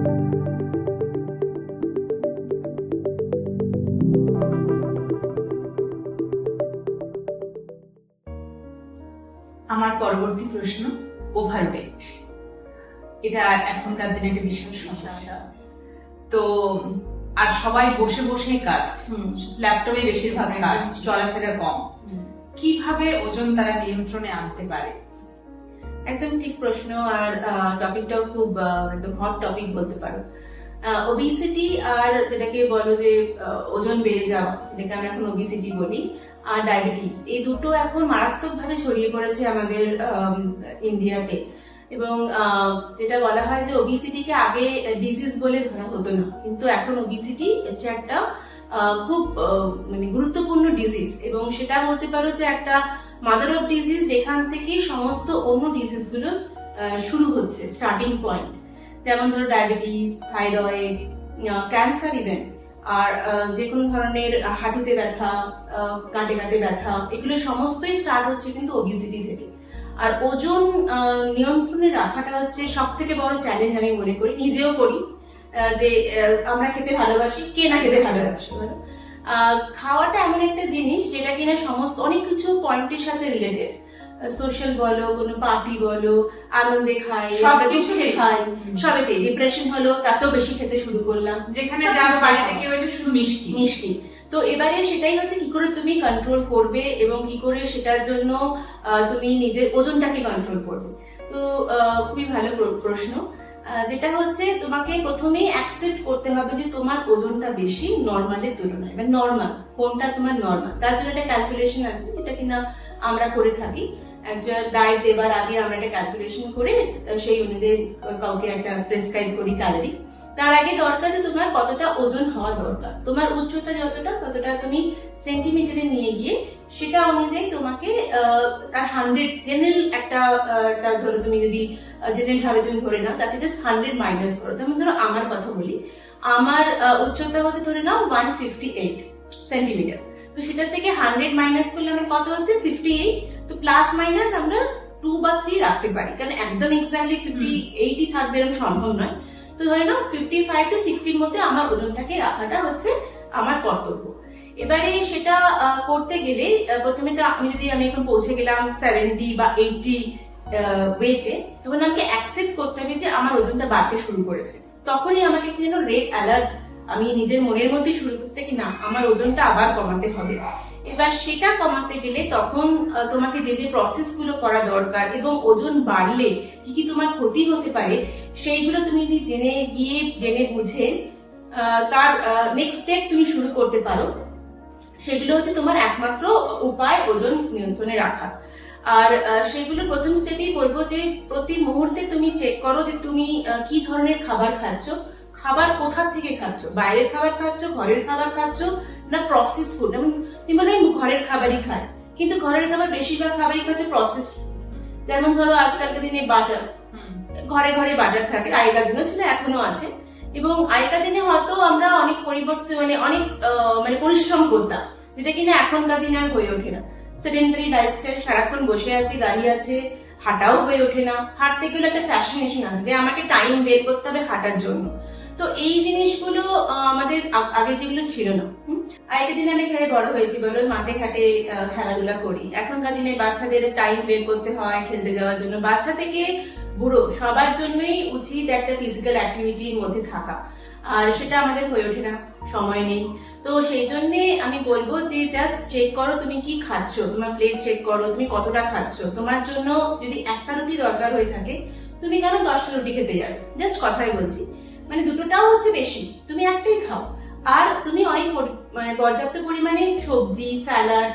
আমার পরবর্তী প্রশ্ন ওভারওয়েট এটা এখনকার দিনে একটা বিশাল সমস্যা। তো আর সবাই বসে বসে কাজ। ল্যাপটপে বেশিরভাগ কাজ চলাফেরা কম। কীভাবে ওজন তারা নিয়ন্ত্রণে আনতে পারে? একদম ঠিক প্রশ্ন আর টপিকটাও খুব একদম হট টপিক বলতে পারো। ওবিসিটি আর যেটাকে বলো যে ওজন বেড়ে যাওয়া যেটাকে আমরা এখন ওবিসিটি বলি, আর ডায়াবেটিস এই দুটো এখন মারাত্মকভাবে ছড়িয়ে পড়েছে আমাদের ইন্ডিয়াতে এবং যেটা বলা হয় যে ওবিসিটিকে আগে ডিজিজ বলে ধরা হতো না, কিন্তু এখন ওবিসিটি হচ্ছে একটা খুব মানে গুরুত্বপূর্ণ ডিজিজ এবং সেটা বলতে পারো যে একটা মাদার অফ ডিজিজ যেখান থেকে সমস্ত অন্য ডিজিজগুলো শুরু হচ্ছে স্টার্টিং পয়েন্ট যেমন ধরো ডায়াবেটিস থাইরয়েড ক্যান্সার ইভেন আর যে কোনো ধরনের হাঁটুতে ব্যথা কাঁটে গাঁটে ব্যথা, এগুলো সমস্তই স্টার্ট হচ্ছে কিন্তু ওবিসিটি থেকে। আর ওজন নিয়ন্ত্রণে রাখাটা হচ্ছে সব থেকে বড় চ্যালেঞ্জ আমি মনে করি, নিজেও করি যে আমরা খেতে ভালোবাসি, কে না খেতে ভালোবাসি খাওয়াটা এমন একটা জিনিস যেটা কিনা সমস্ত অনেক কিছু পয়েন্টের সাথে রিলেটেড সোশ্যাল বলো কোনো পার্টি বলো আনন্দে খাই সব আমরা দুঃখে খাই সবেতে ডিপ্রেশন হলো তাতেও বেশি খেতে শুরু করলাম। যেখানে যার বাড়িতে কেউ এলে শুধু মিষ্টি। মিষ্টি তো এবারে সেটাই হচ্ছে কি করে তুমি কন্ট্রোল করবে এবং কি করে সেটার জন্য তুমি নিজের ওজনটাকে কন্ট্রোল করবে। তো আহ, খুবই ভালো প্রশ্ন। যেটা হচ্ছে তোমাকে প্রথমেই অ্যাকসেপ্ট করতে হবে যে তোমার ওজনটা বেশি নর্মালের তুলনায়, বা নর্মাল কোনটা তোমার নর্মাল তার জন্য একটা ক্যালকুলেশন আছে, যেটা কিনা আমরা করে থাকি। একটা ডায়েট দেবার আগে আমরা একটা ক্যালকুলেশন করে সেই অনুযায়ী কাউকে একটা প্রেসক্রাইব করি ক্যালোরি তার আগে দরকার যে তোমার কতটা ওজন হওয়া দরকার। তোমার উচ্চতা যতটা, ততটা তুমি সেন্টিমিটারে নিয়ে গিয়ে সেটা অনুযায়ী তোমাকে তার হান্ড্রেড জেনারেল একটা ধরো তুমি যদি জেনারেল ভাবে তুমি ধরে নাও তাকে জাস্ট হান্ড্রেড মাইনাস করো। যেমন ধরো আমার কথা বলি আমার উচ্চতা হচ্ছে ধরে নাও ওয়ান ফিফটি এইট সেন্টিমিটার তো সেটা থেকে হান্ড্রেড মাইনাস করলে আমার কত হচ্ছে? ফিফটি এইট তো প্লাস মাইনাস আমরা টু বা থ্রি রাখতে পারি। কারণ একদম এক্স্যাক্টলি ফিফটি এইটই থাকবে এরকম সম্ভব নয়। তো ধরে নাও ফিফটি ফাইভ টু সিক্সটির মধ্যে আমার ওজনটাকে রাখাটা হচ্ছে আমার কর্তব্য। এবারে সেটা করতে গেলে প্রথমে তো আমি যদি আমি এখন পৌঁছে গেলাম সেভেন্টি বা এইটটি ওয়েটে তখন আমাকে অ্যাকসেপ্ট করতে হবে যে আমার ওজনটা বাড়তে শুরু করেছে। তখনই আমাকে যেন রেড অ্যালার্ট আমি নিজের মনের মধ্যেই শুরু করতে কি না, আমার ওজনটা আবার কমাতে হবে। এবার সেটা কমাতে গেলে তখন তোমাকে যে যে প্রসেসগুলো করা দরকার এবং ওজন বাড়লে কি কি তোমার ক্ষতি হতে পারে, সেইগুলো তুমি যদি জেনে গিয়ে, জেনে বুঝে তার নেক্সট স্টেপ তুমি শুরু করতে পারো। সেগুলো হচ্ছে তোমার একমাত্র উপায় ওজন নিয়ন্ত্রণে রাখা। আর সেইগুলো প্রথম স্টেপেই বলব যে প্রতি মুহূর্তে তুমি চেক করো যে তুমি কি ধরনের খাবার খাচ্ছ। খাবার কোথা থেকে খাচ্ছ? বাইরের খাবার খাচ্ছ ঘরের খাবার খাচ্ছ না প্রসেস ফুড যেমন তুমি বলো ঘরের খাবারই খায়। কিন্তু ঘরের খাবার বেশিরভাগ খাবারই খাচ্ছে প্রসেস যেমন ধরো আজকালকার দিনে বাটার ঘরে ঘরে বাটার থাকে আগেকার দিনও ছিল এখনও আছে। এবং আগেকার দিনে হয়তো আমরা অনেক পরিবর্তন মানে অনেক মানে পরিশ্রম করতাম। যেটা কিনা এখনকার দিনে আর হয়ে ওঠে না। সেডেন্টারি লাইফস্টাইল সারাক্ষণ বসে আছি, দাঁড়িয়ে আছে, হাঁটাও হয়ে ওঠে না। হাঁটতে গেলে একটা ফ্যাসিনেশন আছে যে আমাকে টাইম বের করতে হবে হাঁটার জন্য। তো এই জিনিসগুলো আমাদের আগে যেগুলো ছিল না, হুম? আগেকার দিনে আমরা এখানে বড় হয়েছি বলো? মাঠে ঘাটে খেলাধুলা করি। এখনকার দিনে বাচ্চাদের টাইম বের করতে হয় খেলতে যাওয়ার জন্য। বাচ্চা থেকে বুড়ো, সবার জন্যই উচিত একটা ফিজিক্যাল অ্যাক্টিভিটির মধ্যে থাকা। আর সেটা আমাদের হয়ে ওঠে না, সময় নেই। তো সেই জন্য আমি বলব যে জাস্ট চেক করো তুমি কি খাচ্ছ, তোমার প্লেট চেক করো, তুমি কতটা খাচ্ছ। তোমার জন্য যদি একটা রুটি দরকার হয়ে থাকে, তুমি কেন দশটা রুটি খেতে যাবে? জাস্ট কথাই বলছি। মানে দুটোটাও হচ্ছে বেশি, তুমি একটাই খাও। আর তুমি অনেক মানে পর্যাপ্ত পরিমাণে সবজি স্যালাড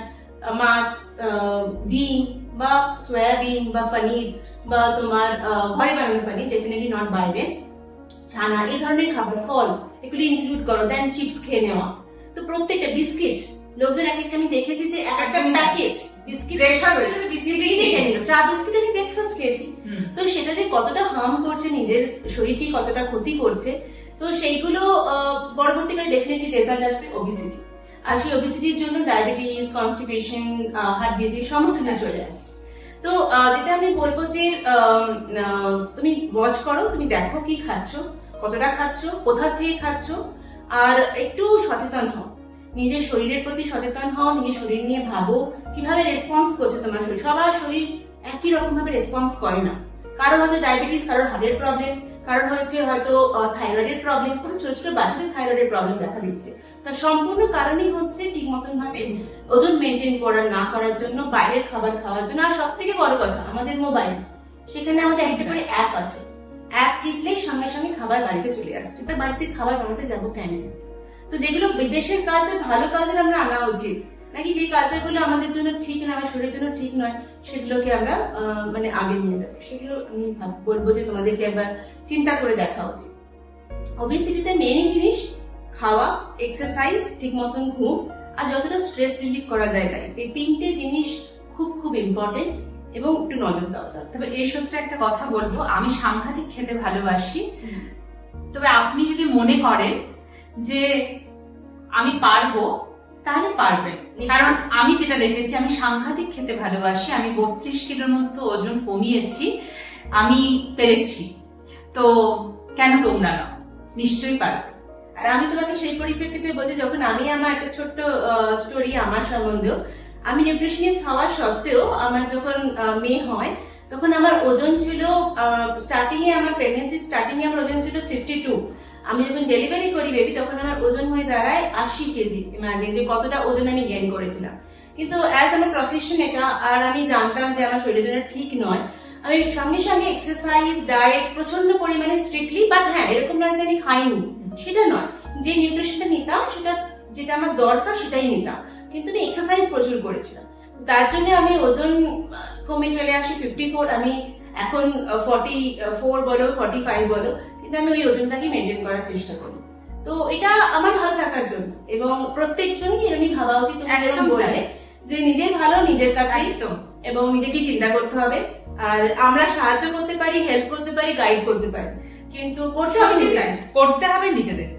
মাছ ডিম বা সয়াবিন বা পনির বা তোমার ঘরে বানানো পনির ডেফিনেটলি নট বাইরে। ছানা এই ধরনের খাবার ফল এগুলো ইনক্লুড করো দেন চিপস খেয়ে নেওয়া। তো প্রত্যেকটা বিস্কিট লোকজন এক একটা আমি দেখেছি যে এক একটা। প্যাকেট বিস্কিট চা বিস্কিট আমি ব্রেকফাস্ট খেয়েছি। তো সেটা যে কতটা হার্ম করছে নিজের শরীরকে কতটা ক্ষতি করছে তো সেইগুলো পরবর্তীকালে ডেফিনেটলি রেজাল্ট আসবে ওবিসিটি আর সেই ওবিসিটির জন্য ডায়াবেটিস কনস্টিপেশন হার্ট ডিজিজ সমস্ত কিছু চলে আসছে তো যেটা আমি বলব যে তুমি ওয়াচ করো তুমি দেখো কি খাচ্ছ। কতটা খাচ্ছ, কোথা থেকে খাচ্ছ, আর একটু সচেতন হও। নিজের শরীরের প্রতি সচেতন হও, নিজের শরীর নিয়ে ভাবো, কীভাবে রেসপন্স করছে তোমার শরীর? সবার শরীর একই রকম ভাবে রেসপন্স করে না। কারোর হয়তো ডায়াবেটিস কারোর হার্টের প্রবলেম কারোর হচ্ছে হয়তো থাইরয়েডের প্রবলেম খুব ছোট ছোট বাচ্চাদের থাইরয়েডের প্রবলেম দেখা দিচ্ছে। তার সম্পূর্ণ কারণই হচ্ছে ঠিক মতন ভাবে ওজন মেনটেন করা, না করার জন্য, বাইরের খাবার খাওয়ার জন্য। আর সব থেকে বড় কথা, আমাদের মোবাইল সেখানে আমাদের একটা করে অ্যাপ আছে। অ্যাপ টিপলেই সঙ্গে সঙ্গে খাবার বাড়িতে চলে আসছে। তা বাড়িতে খাবার বানাতে যাব কেন? তো যেগুলো বিদেশের কাজে ভালো কাজের আমরা আনা উচিত। নাকি যে কাজগুলো আমাদের জন্য ঠিক না, আমার শরীরের জন্য ঠিক নয়, সেগুলোকে আমরা মানে আগে নিয়ে যাব। সেগুলো আমি বলব যে তোমাদেরকে একবার চিন্তা করে দেখা উচিত। ওবেসিটিতে মেনই জিনিস, খাওয়া এক্সারসাইজ ঠিক মতন ঘুম, আর যতটা স্ট্রেস রিলিফ করা যায় লাইফ এই তিনটে জিনিস খুব খুব ইম্পর্টেন্ট এবং একটু নজর দরকার তবে এই সূত্রে একটা কথা বলব আমি সাংঘাতিক খেতে ভালোবাসি। তবে আপনি যদি মনে করেন যে আমি পারব তাহলে পারবেন। কারণ আমি যেটা দেখেছি আমি সাংঘাতিক খেতে ভালোবাসি আমি বত্রিশ কিলোর মতো ওজন কমিয়েছি আমি পেরেছি। তো কেন তোমরা না নিশ্চয়ই পারবে। আর আমি তোমাকে সেই পরিপ্রেক্ষিতে বলছি যখন আমি আমার একটা ছোট্ট স্টোরি আমার সম্বন্ধেও আমি নিউট্রিশনিস্ট হওয়ার সত্ত্বেও আমার যখন মেয়ে হয়, তখন আমার ওজন ছিল স্টার্টিং এ আমার প্রেগনেন্সি স্টার্টিং এ আমার ওজন ছিল ফিফটি টু আমি যখন ডেলিভারি করি বেবি তখন আমার ওজন হয়ে দাঁড়ায় আশি কেজি ইমাজিন যে কতটা ওজন আমি গেইন করেছিলাম। কিন্তু অ্যাজ আমার প্রফেশন এটা, আর আমি জানতাম যে আমার শরীরের জন্য ঠিক নয়, আমি সঙ্গে সঙ্গে এক্সারসাইজ ডায়েট প্রচণ্ড পরিমাণে স্ট্রিক্টলি বাট হ্যাঁ এরকম নয় যে আমি খাইনি, সেটা নয়। যে নিউট্রিশনটা নিতাম, সেটা যেটা আমার দরকার সেটাই নিতাম। কিন্তু আমি এক্সারসাইজ প্রচুর করেছিলাম। তার জন্য আমি ওজন কমে চলে আসি ফিফটি ফোর আমি এখন ফর্টি ফোর বলো ফর্টি ফাইভ বলো কিন্তু আমি ওই ওজনটাকে মেনটেন করার চেষ্টা করি। তো এটা আমার ভালো থাকার জন্য এবং প্রত্যেকজনই এরকমই ভাবা উচিত তুমি যেরকম বললে যে নিজের ভালো নিজের একদম। এবং নিজেকেই চিন্তা করতে হবে। আর আমরা সাহায্য করতে পারি হেল্প করতে পারি গাইড করতে পারি। কিন্তু করতে হবে করতে হবে নিজেদের।